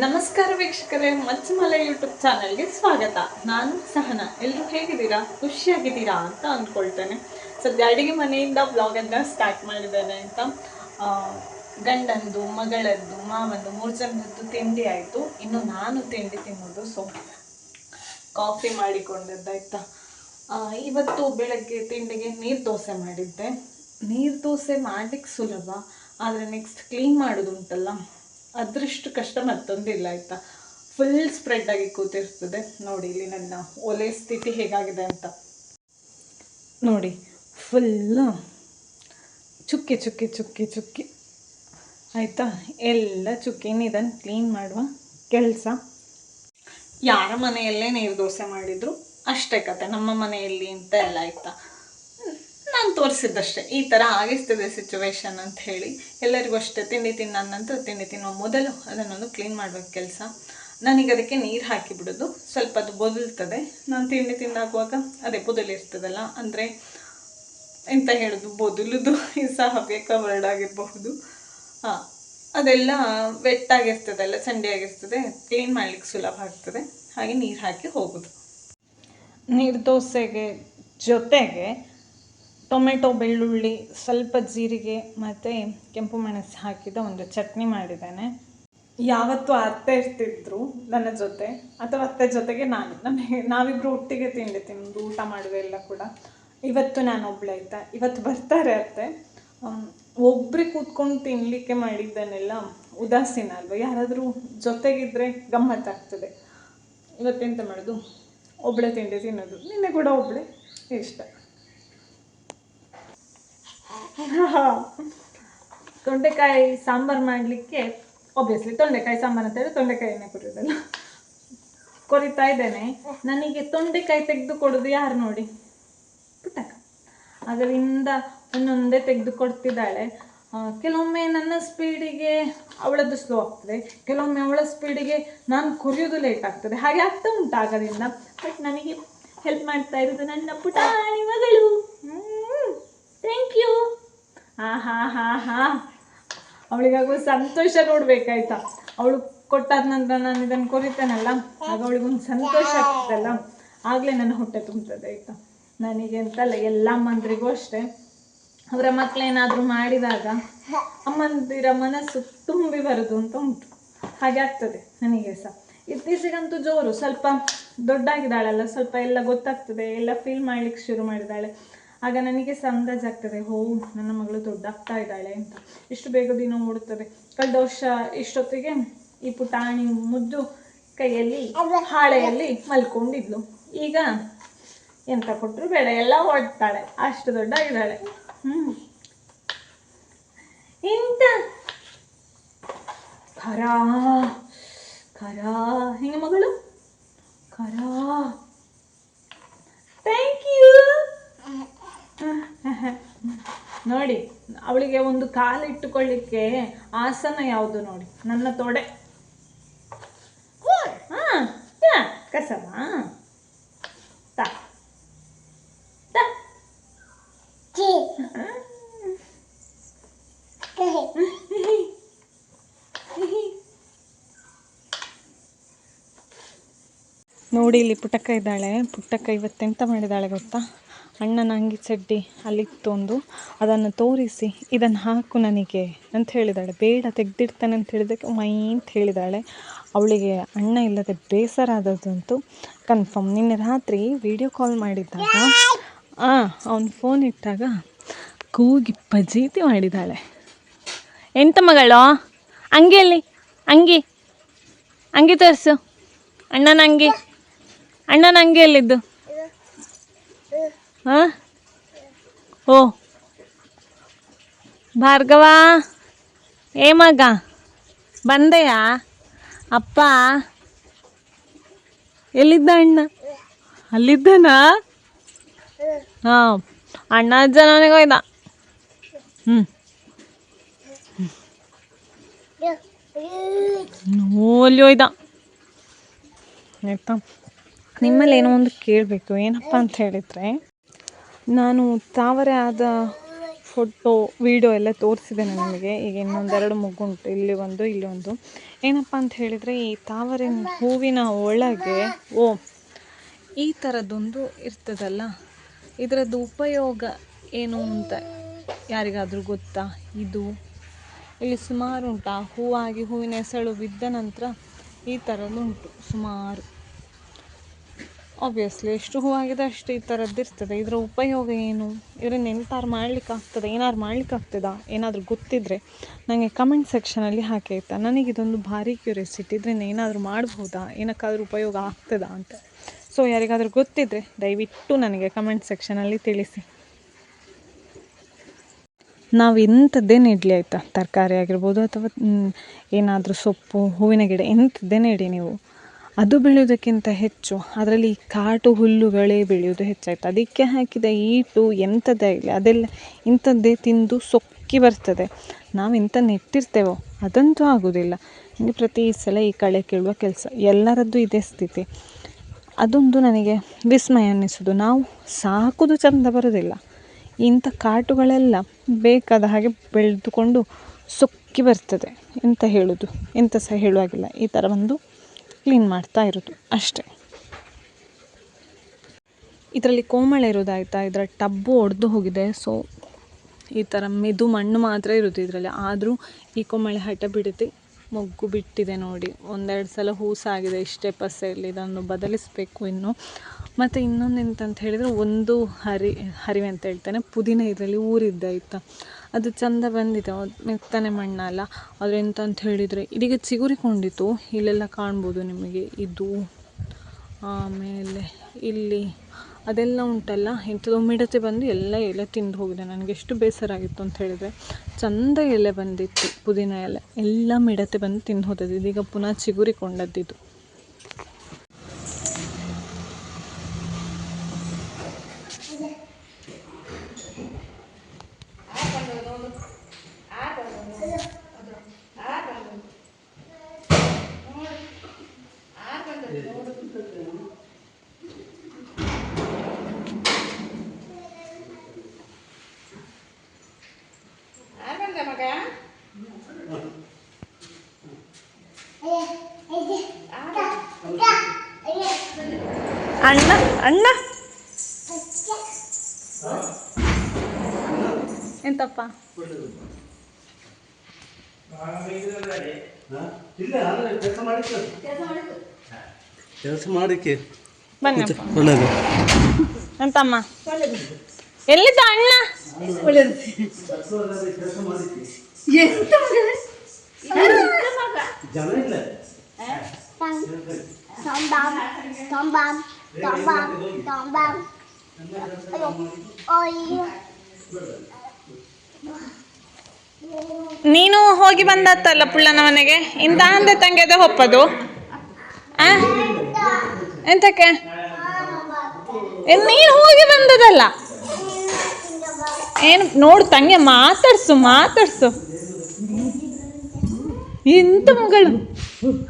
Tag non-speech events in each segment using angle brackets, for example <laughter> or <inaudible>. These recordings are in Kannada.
ನಮಸ್ಕಾರ ವೀಕ್ಷಕರೇ, ಮಚ್ಚಮಲೆ ಯೂಟ್ಯೂಬ್ ಚಾನಲ್ಗೆ ಸ್ವಾಗತ. ನಾನು ಸಹನಾ. ಎಲ್ಲರೂ ಹೇಗಿದ್ದೀರಾ? ಖುಷಿಯಾಗಿದ್ದೀರಾ ಅಂತ ಅಂದ್ಕೊಳ್ತೇನೆ. ಸದ್ಯ ಅಡುಗೆ ಮನೆಯಿಂದ ಬ್ಲಾಗನ್ನು ಸ್ಟಾರ್ಟ್ ಮಾಡಿದ್ದೇನೆ ಅಂತ. ಗಂಡಂದು, ಮಗಳದ್ದು, ಮಾವಂದು, ಮೂರು ಜನದ್ದು ತಿಂಡಿ ಆಯಿತು. ಇನ್ನು ನಾನು ತಿಂಡಿ ತಿನ್ನೋದು ಸೊ ಕಾಫಿ ಮಾಡಿಕೊಂಡದ್ದಾಯ್ತಾ ಇವತ್ತು ಬೆಳಗ್ಗೆ ತಿಂಡಿಗೆ ನೀರು ದೋಸೆ ಮಾಡಿದ್ದೆ. ನೀರು ದೋಸೆ ಮಾಡ್ಲಿಕ್ಕೆ ಸುಲಭ, ಆದರೆ ನೆಕ್ಸ್ಟ್ ಕ್ಲೀನ್ ಮಾಡೋದು ಉಂಟಲ್ಲ ಅದರಷ್ಟು ಕಷ್ಟ ಮತ್ತೊಂದಿಲ್ಲ, ಆಯಿತಾ? ಫುಲ್ ಸ್ಪ್ರೆಡ್ ಆಗಿ ಕೂತಿರ್ತದೆ. ನೋಡಿ, ಇಲ್ಲಿ ನನ್ನ ಒಲೆ ಸ್ಥಿತಿ ಹೇಗಾಗಿದೆ ಅಂತ. ನೋಡಿ ಫುಲ್ ಚುಕ್ಕಿ ಚುಕ್ಕಿ ಚುಕ್ಕಿ ಚುಕ್ಕಿ. ಆಯಿತಾ? ಎಲ್ಲ ಚುಕ್ಕಿ ಇನ್ನು ಇದನ್ನು ಕ್ಲೀನ್ ಮಾಡುವ ಕೆಲಸ. ಯಾರ ಮನೆಯಲ್ಲೇ ನೀರು ದೋಸೆ ಮಾಡಿದ್ರು? ಅಷ್ಟೇ ಕತೆ. ನಮ್ಮ ಮನೆಯಲ್ಲಿ ಅಂತ ಎಲ್ಲ, ಆಯ್ತಾ? ತೋರಿಸಿದ್ದಷ್ಟೇ. ಈ ಥರ ಆಗಿಸ್ತದೆ ಸಿಚುವೇಶನ್ ಅಂತ ಹೇಳಿ ಎಲ್ಲರಿಗೂ ಅಷ್ಟೇ. ತಿಂಡಿ ತಿನ್ನ ನಂತರ ತಿಂಡಿ ತಿನ್ನುವ ಮೊದಲು ಅದನ್ನೊಂದು ಕ್ಲೀನ್ ಮಾಡಬೇಕು ಕೆಲಸ. ನನಗೆ ಅದಕ್ಕೆ ನೀರು ಹಾಕಿಬಿಡೋದು. ಸ್ವಲ್ಪ ಅದು ಬೊದಲ್ತದೆ. ನಾನು ತಿಂಡಿ ತಿಂದಾಗುವಾಗ ಅದೇ ಬೊದಲಿರ್ತದಲ್ಲ, ಅಂದರೆ ಎಂತ ಹೇಳೋದು? ಬೊದಲುದು. ಸಹ ಹವ್ಯಕ ವರ್ಡ್ ಆಗಿರಬಹುದು. ಹಾಂ ಅದೆಲ್ಲ ವೆಟ್ಟಾಗಿರ್ತದಲ್ಲ ಸಂಡಿಯಾಗಿರ್ತದೆ ಕ್ಲೀನ್ ಮಾಡ್ಲಿಕ್ಕೆ ಸುಲಭ ಆಗ್ತದೆ. ಹಾಗೆ ನೀರು ಹಾಕಿ ಹೋಗೋದು. ನೀರು ದೋಸೆಗೆ ಜೊತೆಗೆ ಟೊಮೆಟೊ, ಬೆಳ್ಳುಳ್ಳಿ, ಸ್ವಲ್ಪ ಜೀರಿಗೆ ಮತ್ತು ಕೆಂಪು ಮೆಣಸು ಹಾಕಿದ ಒಂದು ಚಟ್ನಿ ಮಾಡಿದ್ದೇನೆ. ಯಾವತ್ತೂ ಅತ್ತೆ ಇರ್ತಿದ್ರು ನನ್ನ ಜೊತೆ, ಅಥವಾ ಅತ್ತೆ ಜೊತೆಗೆ ನಾನು. ನಮಗೆ ನಾವಿಬ್ಬರು ಒಟ್ಟಿಗೆ ತಿಂಡಿ ತಿಂದು ಊಟ ಮಾಡಿದೆ ಎಲ್ಲ ಕೂಡ. ಇವತ್ತು ನಾನು ಒಬ್ಳೆ ಆಯ್ತಾ ಇವತ್ತು ಬರ್ತಾರೆ ಅತ್ತೆ. ಒಬ್ಬರೇ ಕೂತ್ಕೊಂಡು ತಿನ್ನಲಿಕ್ಕೆ ಮಾಡಿದ್ದನ್ನೆಲ್ಲ ಉದಾಸೀನ ಅಲ್ವಾ? ಯಾರಾದರೂ ಜೊತೆಗಿದ್ದರೆ ಗಮ್ಮತ್ತಾಗ್ತದೆ ಇವತ್ತೆಂತ ಮಾಡೋದು? ಒಬ್ಳೆ ತಿಂಡಿ ತಿನ್ನೋದು. ನಿನ್ನೆ ಕೂಡ ಒಬ್ಳೆ. ಇಷ್ಟ. <laughs> ತೊಂಡೆಕಾಯಿ ಸಾಂಬಾರು ಮಾಡಲಿಕ್ಕೆ ಒಬ್ವಿಯಸ್ಲಿ ತೊಂಡೆಕಾಯಿ ಸಾಂಬಾರು ಅಂತ ಹೇಳಿ ತೊಂಡೆಕಾಯಿನೇ ಕೊಡೋದಲ್ಲ. ಕೊರಿತಾ ಇದ್ದೇನೆ. ನನಗೆ ತೊಂಡೆಕಾಯಿ ತೆಗೆದು ಕೊಡೋದು ಯಾರು ನೋಡಿ? ಪುಟ್ಟಕ್ಕ. ಅದರಿಂದ ಒಂದೊಂದೇ ತೆಗೆದು ಕೊಡ್ತಿದ್ದಾಳೆ. ಕೆಲವೊಮ್ಮೆ ನನ್ನ ಸ್ಪೀಡಿಗೆ ಅವಳದ್ದು ಸ್ಲೋ ಆಗ್ತದೆ. ಕೆಲವೊಮ್ಮೆ ಅವಳ ಸ್ಪೀಡಿಗೆ ನಾನು ಕೊರಿಯೋದು ಲೇಟ್ ಆಗ್ತದೆ. ಹಾಗೆ ಆಗ್ತಾ ಉಂಟು ಆಗೋದ್ರಿಂದ. ಬಟ್ ನನಗೆ ಹೆಲ್ಪ್ ಮಾಡ್ತಾ ಇರೋದು ನನ್ನ ಪುಟಾಣಿ ಮಗಳು. ಥ್ಯಾಂಕ್ ಯು ಹಾ ಹಾ ಹಾ ಹಾ. ಅವಳಿಗಾಗುವ ಸಂತೋಷ ನೋಡ್ಬೇಕಾಯ್ತಾ? ಅವಳು ಕೊಟ್ಟಾದ ನಂತರ ನಾನು ಇದನ್ನು ಕೊರಿತೇನಲ್ಲ? ಆಗ ಅವಳಿಗೊಂದು ಸಂತೋಷ ಆಗ್ತದಲ್ಲ? ಆಗಲೇ ನನ್ನ ಹೊಟ್ಟೆ ತುಂಬ್ತದೆ, ಆಯ್ತಾ? ನನಗೆ ಅಂತಲ್ಲ ಎಲ್ಲ ಅಮ್ಮಂದ್ರಿಗೂ ಅಷ್ಟೇ. ಅವರ ಮಕ್ಕಳೇನಾದರೂ ಮಾಡಿದಾಗ ಅಮ್ಮಂದಿರ ಮನಸ್ಸು ತುಂಬಿ ಬರೋದು ಅಂತ ಉಂಟು. ಹಾಗೆ ಆಗ್ತದೆ ನನಗೆ ಸಹ ಇತ್ತೀಚೆಗಂತೂ ಜೋರು ಸ್ವಲ್ಪ ದೊಡ್ಡಾಗಿದ್ದಾಳಲ್ಲ, ಸ್ವಲ್ಪ ಎಲ್ಲ ಗೊತ್ತಾಗ್ತದೆ, ಎಲ್ಲ ಫೀಲ್ ಮಾಡ್ಲಿಕ್ಕೆ ಶುರು ಮಾಡಿದ್ದಾಳೆ. ಆಗ ನನಗೆ ಸಹ ಆಗ್ತದೆ ಹೋ ನನ್ನ ಮಗಳು ದೊಡ್ಡಾಗ್ತಾ ಇದ್ದಾಳೆ ಅಂತ. ಇಷ್ಟು ಬೇಗ ದಿನ ಓಡುತ್ತದೆ. ಕಳೆದ ವರ್ಷ ಇಷ್ಟೊತ್ತಿಗೆ ಈ ಪುಟಾಣಿ ಮುದ್ದು ಕೈಯಲ್ಲಿ ಹಾಳೆಯಲ್ಲಿ ಮಲ್ಕೊಂಡಿದ್ಲು. ಈಗ ಎಂತ ಕೊಟ್ಟರು ಬೇಡ ಎಲ್ಲ ಓಡ್ತಾಳೆ ಅಷ್ಟು ದೊಡ್ಡ ಇದ್ದಾಳೆ. ಹ್ಮ್. ಇಂತ. ಖರ ಖರ. ಹಿಂಗ ಮಗಳು? ಖರ. ಥ್ಯಾಂಕ್ ಯು <laughs> ನೋಡಿ ಅವಳಿಗೆ ಒಂದು ಕಾಲು ಇಟ್ಟುಕೊಳ್ಳಿಕ್ಕೆ ಆಸನ ಯಾವುದು ನೋಡಿ? ನನ್ನ ತೊಡೆ. ಹಾ ತಾ ತಾ. <laughs> ನೋಡಿ ಇಲ್ಲಿ ಪುಟ್ಟಕ್ಕ ಇದ್ದಾಳೆ. ಪುಟ್ಟಕ್ಕ ಇವತ್ತೆಂತ ಮಾಡಿದ್ದಾಳೆ ಗೊತ್ತಾ? ಅಣ್ಣನ ಅಂಗಿ ಚಡ್ಡಿ ಅಲ್ಲಿತ್ತೊಂದು ಅದನ್ನು ತೋರಿಸಿ, ಇದನ್ನು ಹಾಕು ನನಗೆ ಅಂತ ಹೇಳಿದಾಳೆ. ಬೇಡ, ತೆಗೆದಿಡ್ತಾನೆ ಅಂತ ಹೇಳಿದಕ್ಕೆ ಮೈ ಅಂತ ಹೇಳಿದಾಳೆ. ಅವಳಿಗೆ ಅಣ್ಣ ಇಲ್ಲದೆ ಬೇಸರ ಆದದ್ದಂತೂ ಕನ್ಫರ್ಮ್ ನಿನ್ನೆ ರಾತ್ರಿ ವಿಡಿಯೋ ಕಾಲ್ ಮಾಡಿದ್ದಾಗ ಅವನು ಫೋನ್ ಇಟ್ಟಾಗ ಕೂಗಿ ಪಜೀತಿ ಮಾಡಿದ್ದಾಳೆ ಎಂತ ಮಗಳು ಅಂಗಿಯಲ್ಲಿ ಅಂಗಿ ಅಂಗಿ ತೋರಿಸು. ಅಣ್ಣನ ಅಂಗಿ, ಅಣ್ಣನ ಅಂಗಿಯಲ್ಲಿದ್ದು ಹಾಂ ಓ. ಭಾರ್ಗವ. ಏ ಮಗ, ಬಂದೆಯಾ? ಅಪ್ಪ. ಎಲ್ಲಿದ್ದ ಅಣ್ಣ? ಅಲ್ಲಿದ್ದನಾ? ಹಾಂ, ಅಣ್ಣ ಅಜ್ಜ ನನಗೆ ಹೋಯ್ದ. ಹ್ಞೂ ಅಲ್ಲಿ ಹೋಯ್ದ. ಆಯಿತಾ? ನಿಮ್ಮಲ್ಲಿ ಏನೋ ಒಂದು ಕೇಳಬೇಕು, ಏನಪ್ಪ ಅಂತ ಹೇಳಿದರೆ? ನಾನು ತಾವರೆ ಆದ ಫೋಟೋ, ವೀಡಿಯೋ ಎಲ್ಲ ತೋರಿಸಿದ್ದೇನೆ ನಿಮಗೆ. ಈಗ ಇನ್ನೊಂದೆರಡು ಮುಗ್ಗುಂಟು, ಇಲ್ಲಿ ಒಂದು ಇಲ್ಲಿ ಒಂದು. ಏನಪ್ಪ ಅಂತ ಹೇಳಿದರೆ, ಈ ತಾವರೆ ಹೂವಿನ ಒಳಗೆ, ಓ, ಈ ಥರದ್ದೊಂದು ಇರ್ತದಲ್ಲ? ಇದರದ್ದು ಉಪಯೋಗ ಏನು ಅಂತ ಯಾರಿಗಾದರೂ ಗೊತ್ತಾ? ಇದು ಇಲ್ಲಿ ಸುಮಾರು ಉಂಟು. ಹೂವಾಗಿ ಹೂವಿನ ಎಸಳು ಬಿದ್ದ ನಂತರ ಈ ಥರದ್ದು ಉಂಟು. ಸುಮಾರು. ಆಬ್ವಿಯಸ್ಲಿ ಎಷ್ಟು ಹೂವಾಗಿದೆ ಅಷ್ಟು ಈ ಥರದ್ದು ಇರ್ತದೆ. ಇದರ ಉಪಯೋಗ ಏನು? ಇದರಿಂದ ಎಂತಾರು ಏನಾದ್ರು ಮಾಡ್ಲಿಕ್ಕೆ ಆಗ್ತದಾ? ಏನಾದರೂ ಗೊತ್ತಿದ್ದರೆ ನನಗೆ ಕಮೆಂಟ್ ಸೆಕ್ಷನಲ್ಲಿ ಹಾಕಿ, ಆಯಿತಾ? ನನಗಿದೊಂದು ಭಾರಿ ಕ್ಯೂರಿಯಾಸಿಟಿ ಇದರಿಂದ ಏನಾದರೂ ಮಾಡ್ಬೋದಾ? ಏನಕ್ಕಾದರೂ ಉಪಯೋಗ ಆಗ್ತದಾ ಅಂತ. ಸೊ ಯಾರಿಗಾದರೂ ಗೊತ್ತಿದ್ದರೆ ದಯವಿಟ್ಟು ನನಗೆ ಕಮೆಂಟ್ ಸೆಕ್ಷನಲ್ಲಿ ತಿಳಿಸಿ. ನಾವು ಎಂಥದ್ದೇ ನೆಡಲಿ ಆಯಿತಾ? ತರಕಾರಿ ಆಗಿರ್ಬೋದು ಅಥವಾ ಏನಾದರೂ ಸೊಪ್ಪು, ಹೂವಿನ ಗಿಡ ಎಂಥದ್ದೇ ನೆಡಿ ನೀವು? ಅದು ಬೆಳೆಯೋದಕ್ಕಿಂತ ಹೆಚ್ಚು. ಅದರಲ್ಲಿ ಕಾಟು, ಹುಲ್ಲುಗಳೇ ಬೆಳೆಯೋದು ಹೆಚ್ಚಾಯಿತು. ಅದಕ್ಕೆ ಹಾಕಿದ ಈಟು ಎಂಥದ್ದೇ ಆಗಲಿ ಅದೆಲ್ಲ ಇಂಥದ್ದೇ ತಿಂದು ಸೊಕ್ಕಿ ಬರ್ತದೆ. ನಾವು ಎಂಥ ನೆಟ್ಟಿರ್ತೇವೋ ಅದಂತೂ ಆಗೋದಿಲ್ಲ. ನನಗೆ ಪ್ರತಿ ಸಲ ಈ ಕಳೆ ಕೀಳುವ ಕೆಲಸ ಎಲ್ಲರದ್ದು ಇದೇ ಸ್ಥಿತಿ. ಅದೊಂದು ನನಗೆ ವಿಸ್ಮಯ ಅನ್ನಿಸೋದು ನಾವು ಸಾಕೋದು ಚಂದ ಬರೋದಿಲ್ಲ. ಇಂಥ ಕಾಟುಗಳೆಲ್ಲ ಬೇಕಾದ ಹಾಗೆ ಬೆಳೆದುಕೊಂಡು ಸೊಕ್ಕಿ ಬರ್ತದೆ ಎಂತ ಹೇಳೋದು? ಎಂತ ಸಹ ಹೇಳುವಾಗಿಲ್ಲ. ಈ ಥರ ಒಂದು ಕ್ಲೀನ್ ಮಾಡ್ತಾ ಇರೋದು ಅಷ್ಟೇ. ಇದರಲ್ಲಿ ಕೋಮಳೆ ಇರೋದಾಯ್ತಾ? ಇದರ ಟಬ್ಬು ಒಡೆದು ಹೋಗಿದೆ. ಸೊ ಈ ಥರ ಮೆದು ಮಣ್ಣು ಮಾತ್ರ ಇರುತ್ತೆ ಇದರಲ್ಲಿ. ಆದರೂ ಈ ಕೋಮಳೆ ಹಠ ಬಿಡುತ್ತೆ. ಮೊಗ್ಗು ಬಿಟ್ಟಿದೆ ನೋಡಿ. ಒಂದೆರಡು ಸಲ ಹೂಸಾಗಿದೆ ಇಷ್ಟೇ ಪಸೆಯಲ್ಲಿ. ಇದನ್ನು ಬದಲಿಸಬೇಕು ಇನ್ನು. ಮತ್ತು ಇನ್ನೊಂದು ಎಂತಂತ ಹೇಳಿದರೆ, ಒಂದು ಹರಿ, ಹರಿವೆ ಅಂತ ಹೇಳ್ತೇನೆ. ಪುದೀನ ಇದರಲ್ಲಿ ಊರಿದ್ದಾಯ್ತಾ? ಅದು ಚಂದ ಬಂದಿದೆ. ಮೆತ್ತನೆ ಮಣ್ಣಲ್ಲ. ಆದರೆ ಎಂತ ಅಂತ ಹೇಳಿದರೆ ಇದೀಗ ಚಿಗುರಿಕೊಂಡಿತ್ತು ಇಲ್ಲೆಲ್ಲ ಕಾಣ್ಬೋದು ನಿಮಗೆ. ಇದು ಆಮೇಲೆ ಇಲ್ಲಿ ಅದೆಲ್ಲ ಉಂಟಲ್ಲ. ಇಂಥದ್ದು ಮಿಡತೆ ಬಂದು ಎಲ್ಲ ಎಲೆ ತಿಂದು ಹೋಗಿದೆ. ನನಗೆ ಎಷ್ಟು ಬೇಸರ ಆಗಿತ್ತು ಅಂತ ಹೇಳಿದರೆ ಚಂದ ಎಲೆ ಬಂದಿತ್ತು. ಪುದೀನ ಎಲೆ. ಎಲ್ಲ ಮಿಡತೆ ಬಂದು ತಿಂದು ಹೋದದ್ದು. ಇದೀಗ ಪುನಃ ಚಿಗುರಿಕೊಂಡದ್ದಿದು ಅಣ್ಣ ಅಣ್ಣ. ಎಂತಪ್ಪ? ಕೆಲಸ ಮಾಡಿತ್ತು ಕೆಲಸ ಮಾಡಿಕ್ಕೆ ಬನ್ನಪ್ಪ ಒಳ್ಳೇದು ಎಂತಮ್ಮ? ಎಲ್ಲಿದ್ದ ಅಣ್ಣ? ಕೆಲಸ ಮಾಡಿಕ್ಕೆ ಜನ ಇಲ್ಲ Tombam, tombam, tombam, tombam. Oi. ನೀನು ಹೋಗಿ ಬಂದತ್ತಲ್ಲ ಪುಳ್ಳನ ಮನೆಗೆ? ಇಂತ ಅಂದೆ ತಂಗೆದ ಹೊಪ್ಪದು ಆ? ಎಂತಕ್ಕೆ? ನೀನು ಹೋಗಿ ಬಂದದಲ್ಲ? ಏನು ನೋಡು ತಂಗೆ ಮಾತಾಡ್ಸು ಮಾತಾಡ್ಸು. ಎಂತ ಮಗಳು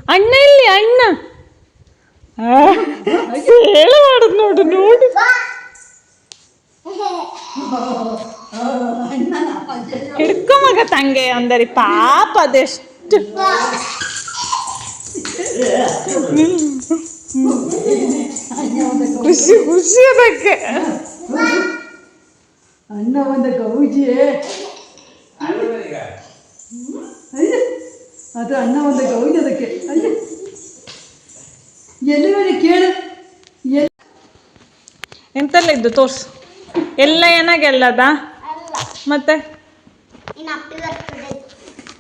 ಅಣ್ಣ ಇಲ್ಲಿ ಅಣ್ಣ ಆ, ಹೇಳು ಮಾಡುದು ನೋಡು ನೋಡು ಹಿಡ್ಕೊ ಮಗ ತಂಗೆ ಅಂದರೆ ಪಾಪ ಅದೆಷ್ಟು ಖುಷಿ ಖುಷಿ ಅದಕ್ಕೆ ಅಣ್ಣ ಒಂದು ಗೌಜಿ ಅಯ್ಯ ಅದು ಅಣ್ಣ ಒಂದು ಗೌಜಿ ಅದಕ್ಕೆ. ಅಯ್ಯ. ಎಲ್ಲಿ ಕೇಳು. ಎಲ್ಲಿ ಎಂತೆಲ್ಲ ಇದ್ದು ತೋರ್ಸು. ಎಲ್ಲ ಏನಾಗೆಲ್ಲದ ಮತ್ತೆ?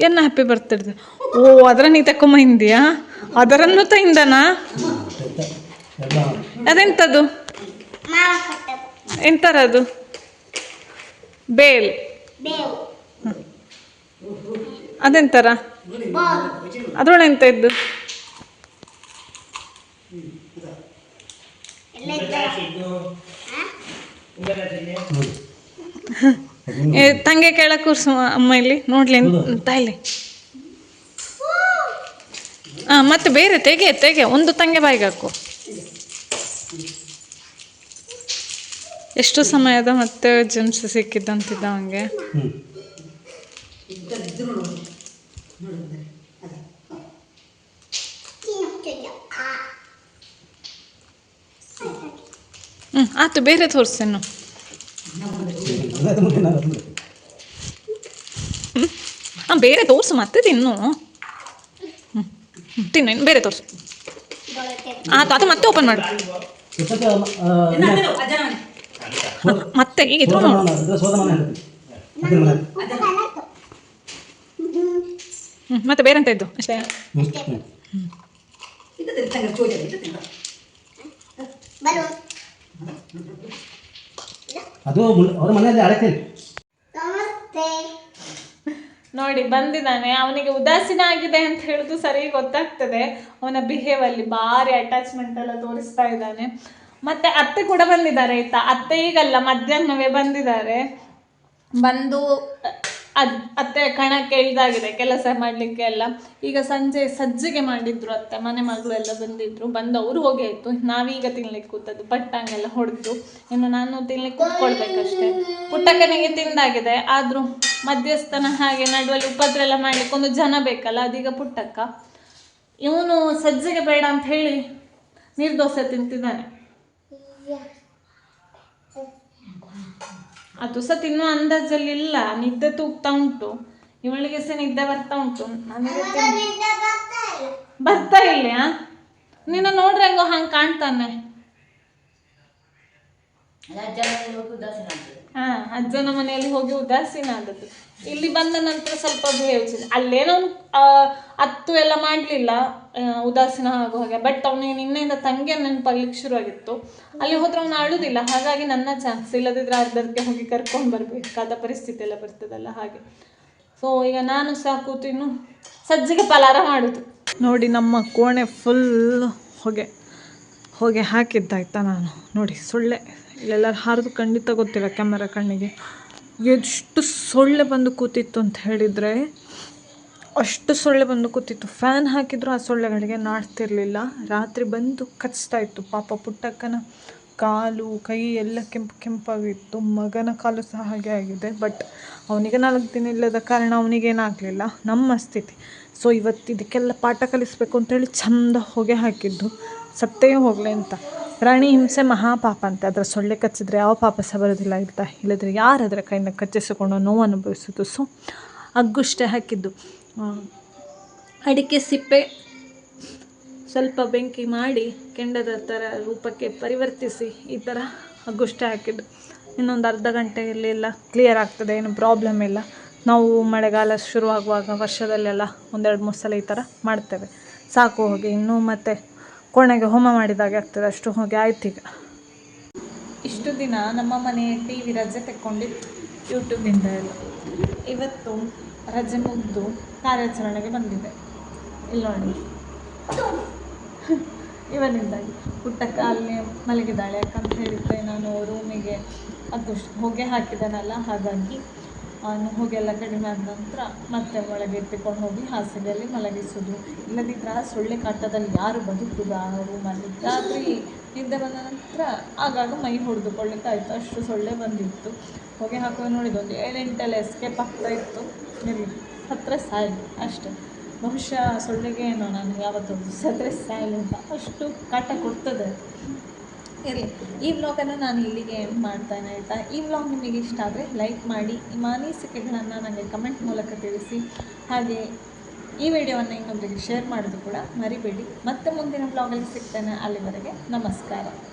ಏನ ಹ್ಯಾಪಿ ಬರ್ತಿರ್ದೆ ಓ ಅದರ ನೀ ತಕೊಂಬಂದಿಯಾ ಅದರನ್ನು ತಂದನಾ ಅದೆಂತದು? ಎಂತಾರ ಅದು ಬೇಲ್ bel. ಅದ್ರೊಳಗೆ ಎಂತ ಇದ್ದು? ತಂಗೆ ಕೆಳ ಕೂರ್ಸು ಅಮ್ಮ ಇಲ್ಲಿ. ನೋಡ್ಲಿ ತಾಯಿಲಿ ಹಾ ಮತ್ತೆ ಬೇರೆ ತೆಗೆ ತೆಗೆ. ಒಂದು ತಂಗೆ ಬಾಯಿಗೆ ಹಾಕು. ಎಷ್ಟು ಸಮಯದ ಮತ್ತೆ ಜಿಮ್ಸ್ ಸಿಕ್ಕಿದ್ದಂತಿದ್ದ ಅವನಿಗೆ ಹ್ಞೂ ಆತು ಆಯ್ತು ಬೇರೆ ತೋರಿಸ್ತೇನು ಹಾಂ ಬೇರೆ ತೋರಿಸು ಮತ್ತೆ ತಿನ್ನು. ಹ್ಞೂ ತಿನ್ನು ಇನ್ನು ಬೇರೆ ತೋರಿಸು. ಆತು ಅದು ಮತ್ತೆ ಓಪನ್ ಮಾಡು. ಮತ್ತೆ ಈಗ ಇದ್ರು ನೋಡು ಸೋದಮಾನ ಹೇಳ್ತೀನಿ ಅದ್ರ ಮನೆ ಹ್ಞೂ ಮತ್ತೆ ಬೇರೆ ಅಂತ ಇದ್ದು? ಅಷ್ಟೇ. ಅದು ಅವ್ರ ಮನೆಯಲ್ಲಿ ನೋಡಿ ಬಂದಿದ್ದಾನೆ. ಅವನಿಗೆ ಉದಾಸೀನ ಆಗಿದೆ ಅಂತ ಹೇಳುದು ಸರಿ ಗೊತ್ತಾಗ್ತದೆ. ಅವನ ಬಿಹೇವ್ ಅಲ್ಲಿ ಭಾರಿ ಅಟ್ಯಾಚ್ಮೆಂಟ್ ಎಲ್ಲ ತೋರಿಸ್ತಾ ಇದ್ದಾನೆ. ಮತ್ತೆ ಅತ್ತೆ ಕೂಡ ಬಂದಿದ್ದಾರೆ ಆಯ್ತಾ? ಅತ್ತೆ ಈಗಲ್ಲ ಮಧ್ಯಾಹ್ನವೇ ಬಂದಿದ್ದಾರೆ. ಬಂದು ಅದ್ ಅತ್ತೆ ಕಣಕ್ಕೆ ಇದಾಗಿದೆ ಕೆಲಸ ಮಾಡಲಿಕ್ಕೆ ಎಲ್ಲ. ಈಗ ಸಂಜೆ ಸಜ್ಜಿಗೆ ಮಾಡಿದ್ರು ಅತ್ತೆ, ಮನೆ ಮಗಳು ಎಲ್ಲ ಬಂದಿದ್ರು. ಬಂದು ಅವರು ಹೋಗಿ ಆಯ್ತು ನಾವೀಗ ತಿನ್ಲಿಕ್ಕೆ ಕೂತದ್ದು, ಪಟ್ಟಂಗೆಲ್ಲ ಹೊಡೆದು. ಇನ್ನು ನಾನು ತಿನ್ಲಿಕ್ಕೆ ಕೂತ್ಕೊಳ್ಬೇಕಷ್ಟೇ. ಪುಟ್ಟಕ್ಕನಿಗೆ ತಿಂದಾಗಿದೆ, ಆದರೂ ಮಧ್ಯಸ್ಥನ ಹಾಗೆ ನಡುವಲ್ಲಿ ಉಪದ್ರ ಎಲ್ಲ ಮಾಡ್ಲಿಕ್ಕೆ ಒಂದು ಜನ ಬೇಕಲ್ಲ, ಅದೀಗ ಪುಟ್ಟಕ್ಕ. ಇವನು ಸಜ್ಜಿಗೆ ಬೇಡ ಅಂತ ಹೇಳಿ ನೀರ್ದೋಸೆ ತಿಂತಿದ್ದಾನೆ. ಅದು ಸಹ ತಿನ್ನುವ ಅಂದಾಜಲ್ಲಿ ಇಲ್ಲ ನಿದ್ದೆ ತೂಗ್ತಾ ಉಂಟು. ಇವಳಿಗೆ ಸಹ ನಿದ್ದೆ ಬರ್ತಾ ಉಂಟು. ನನಗೆ ಬರ್ತಾ ಇಲ್ಲ. ನಿನ್ನ ನೋಡ್ರೆ ಹೆಂಗೋ ಹಂಗೆ ಕಾಣ್ತಾನೆ. ಹಾ ಅಜ್ಜನ ಮನೆಯಲ್ಲಿ ಹೋಗಿ ಉದಾಸೀನ ಆದದ್ದು ಇಲ್ಲಿ ಬಂದ ನಂತರ ಸ್ವಲ್ಪ ಬಿಹೇವ್ ಚೇಂಜ್ ಅಲ್ಲೇನೋ ಅತ್ತು ಎಲ್ಲ ಮಾಡಲಿಲ್ಲ ಉದಾಸೀನ ಆಗೋ ಹಾಗೆ. ಬಟ್ ಅವನಿಗೆ ನಿನ್ನೆಯಿಂದ ತಂಗಿಯ ನೆನಪಾಗ್ಲಿಕ್ಕೆ ಶುರುವಾಗಿತ್ತು. ಅಲ್ಲಿ ಹೋದ್ರೆ ಅವನು ಅಳುದಿಲ್ಲ. ಹಾಗಾಗಿ ನನ್ನ ಚಾನ್ಸ್ ಇಲ್ಲದಿದ್ರೆ ಅರ್ಧಕ್ಕೆ ಹೋಗಿ ಕರ್ಕೊಂಡು ಬರ್ಬೇಕಾದ ಪರಿಸ್ಥಿತಿ ಎಲ್ಲ ಬರ್ತದಲ್ಲ ಹಾಗೆ. ಸೊ ಈಗ ನಾನು ಸಹ ಕೂತು ಇನ್ನು ಸಜ್ಜಿಗೆ ಪಲಾರ ಮಾಡುದು. ನೋಡಿ, ನಮ್ಮ ಕೋಣೆ ಫುಲ್ ಹೊಗೆ ಹೊಗೆ ಹಾಕಿದ್ದಾಯ್ತಾ ನಾನು. ನೋಡಿ, ಸೊಳ್ಳೆ. ಇಲ್ಲೆಲ್ಲರೂ ಹಾರಿದು ಖಂಡಿತ ಗೊತ್ತಿಲ್ಲ ಕ್ಯಾಮರಾ ಕಣ್ಣಿಗೆ? ಎಷ್ಟು ಸೊಳ್ಳೆ ಬಂದು ಕೂತಿತ್ತು ಅಂತ ಹೇಳಿದರೆ, ಅಷ್ಟು ಸೊಳ್ಳೆ ಬಂದು ಕೂತಿತ್ತು. ಫ್ಯಾನ್ ಹಾಕಿದ್ರು ಆ ಸೊಳ್ಳೆಗಳಿಗೆ ನಾಡ್ತಿರಲಿಲ್ಲ ರಾತ್ರಿ ಬಂದು ಕಚ್ತಾ ಇತ್ತು. ಪಾಪ ಪುಟ್ಟಕ್ಕನ ಕಾಲು, ಕೈ ಎಲ್ಲ ಕೆಂಪು ಕೆಂಪಾಗಿತ್ತು. ಮಗನ ಕಾಲು ಸಹ ಹಾಗೆ ಆಗಿದೆ. ಬಟ್ ಅವನಿಗೆ ನಾಲ್ಕು ದಿನ ಇಲ್ಲದ ಕಾರಣ ಅವನಿಗೇನಾಗಲಿಲ್ಲ. ನಮ್ಮ ಸ್ಥಿತಿ. ಸೊ ಇವತ್ತು ಇದಕ್ಕೆಲ್ಲ ಪಾಠ ಕಲಿಸ್ಬೇಕು ಅಂತೇಳಿ ಚಂದ ಹೊಗೆ ಹಾಕಿದ್ದು. ಸತ್ತೇ ಹೋಗಲಿ ಅಂತ. ಪ್ರಾಣಿ ಹಿಂಸೆ ಮಹಾಪಾಪ ಅಂತೆ ಅದರ ಸೊಳ್ಳೆ ಕಚ್ಚಿದ್ರೆ ಯಾವ ಪಾಪ ಸಹ ಬರೋದಿಲ್ಲ ಅಂತ ಇಲ್ಲದ್ರೆ ಯಾರು ಅದರ ಕೈನ ಕಚ್ಚಿಸಿಕೊಂಡು ನೋವು ಅನುಭವಿಸೋದು ಸೊ, ಅಗ್ಗುಷ್ಟೇ ಹಾಕಿದ್ದು. ಅಡಿಕೆ ಸಿಪ್ಪೆ ಸ್ವಲ್ಪ ಬೆಂಕಿ ಮಾಡಿ ಕೆಂಡದ ಥರ ರೂಪಕ್ಕೆ ಪರಿವರ್ತಿಸಿ ಈ ಥರ ಅಗ್ಗುಷ್ಟೇ ಹಾಕಿದ್ದು. ಇನ್ನೊಂದು ಅರ್ಧ ಗಂಟೆಯಲ್ಲಿ ಎಲ್ಲ ಕ್ಲಿಯರ್ ಆಗ್ತದೆ, ಏನು ಪ್ರಾಬ್ಲಮ್ ಇಲ್ಲ. ನಾವು ಮಳೆಗಾಲ ಶುರುವಾಗುವಾಗ ವರ್ಷದಲ್ಲೆಲ್ಲ ಒಂದೆರಡು ಮೂರು ಸಲ ಈ ಥರ ಮಾಡ್ತೇವೆ. ಸಾಕು ಹೋಗಿ. ಇನ್ನೂ ಮತ್ತೆ ಕೋಣೆಗೆ ಹೋಮ ಮಾಡಿದಾಗೆ ಆಗ್ತದೆ, ಅಷ್ಟು ಹೋಗಿ ಆಯ್ತು ಈಗ. ಇಷ್ಟು ದಿನ ನಮ್ಮ ಮನೆ ಟಿ ವಿ ರಜೆ ತೆಕ್ಕೊಂಡಿತ್ತು ಯೂಟ್ಯೂಬಿಂದ ಎಲ್ಲ. ಇವತ್ತು ರಜೆ ಮುಗಿದು ಕಾರ್ಯಾಚರಣೆಗೆ ಬಂದಿದೆ. ಇಲ್ಲಿ ನೋಡಿ. ಇವನಿಂದಾಗಿ ಪುಟ್ಟಕ್ಕ ಅಲ್ಲಿ ಮಲಗಿದ್ದಾಳೆ ಯಾಕಂತ ಹೇಳಿದ್ರೆ ನಾನು ರೂಮಿಗೆ ಅದು ಹೊಗೆ ಹಾಕಿದ್ದಾನಲ್ಲ, ಹಾಗಾಗಿ ಎಲ್ಲ ಕಡಿಮೆ ಆದ ನಂತರ ಮತ್ತೆ ಒಳಗೆ ಎತ್ತಿಕೊಂಡು ಹೋಗಿ ಹಾಸಿಗೆಯಲ್ಲಿ ಮಲಗಿಸೋದು. ಇಲ್ಲದಿದ್ದರೆ ಆ ಸೊಳ್ಳೆ ಕಾಟದಲ್ಲಿ ಯಾರು ಬದುಕುದು? ಆ ರೂಮಲ್ಲಿ ರಾತ್ರಿ ನಿದ್ದೆ ಬಂದ ನಂತರ ಆಗಾಗ ಮೈ ಹೊಡೆದುಕೊಳ್ಳಿಕ್ಕೆ ಆಯಿತು, ಅಷ್ಟು ಸೊಳ್ಳೆ ಬಂದಿತ್ತು. ಹೊಗೆ ಹಾಕುವ ನೋಡಿದ್ದು ಒಂದು ಏಳೆಂಟೆಲ್ಲ ಎಸ್ಕೇಪ್ ಆಗ್ತಾ ಇತ್ತು. ಇರಲಿ ಹತ್ತಿರ ಸಾಯಿಲಿ, ಅಷ್ಟೇ. ಬಹುಶಃ ಸೊಳ್ಳೆಗೆ ಏನೋ ನಾನು ಯಾವತ್ತೂ ಸದ್ರೆ ಅಂತ ಅಷ್ಟು ಕಾಟ ಕೊಡ್ತದೆ. ಇರಲಿ. ಈ ವ್ಲಾಗನ್ನು ನಾನು ಇಲ್ಲಿಗೆ ಎಂಡ್ ಮಾಡ್ತಾನೆ ಆಯಿತಾ? ಈ ವ್ಲಾಗ್ ನಿಮಗೆ ಇಷ್ಟ ಆದರೆ ಲೈಕ್ ಮಾಡಿ ನಿಮ್ಮ ಅನಿಸಿಕೆಗಳನ್ನು ನನಗೆ ಕಮೆಂಟ್ ಮೂಲಕ ತಿಳಿಸಿ. ಹಾಗೆ ಈ ವಿಡಿಯೋವನ್ನು ಇನ್ನೊಬ್ಬರಿಗೆ ಶೇರ್ ಮಾಡೋದು ಕೂಡ ಮರಿಬೇಡಿ. ಮತ್ತೆ ಮುಂದಿನ ವ್ಲಾಗಲ್ಲಿ ಸಿಗ್ತೇನೆ ಅಲ್ಲಿವರೆಗೆ. ನಮಸ್ಕಾರ.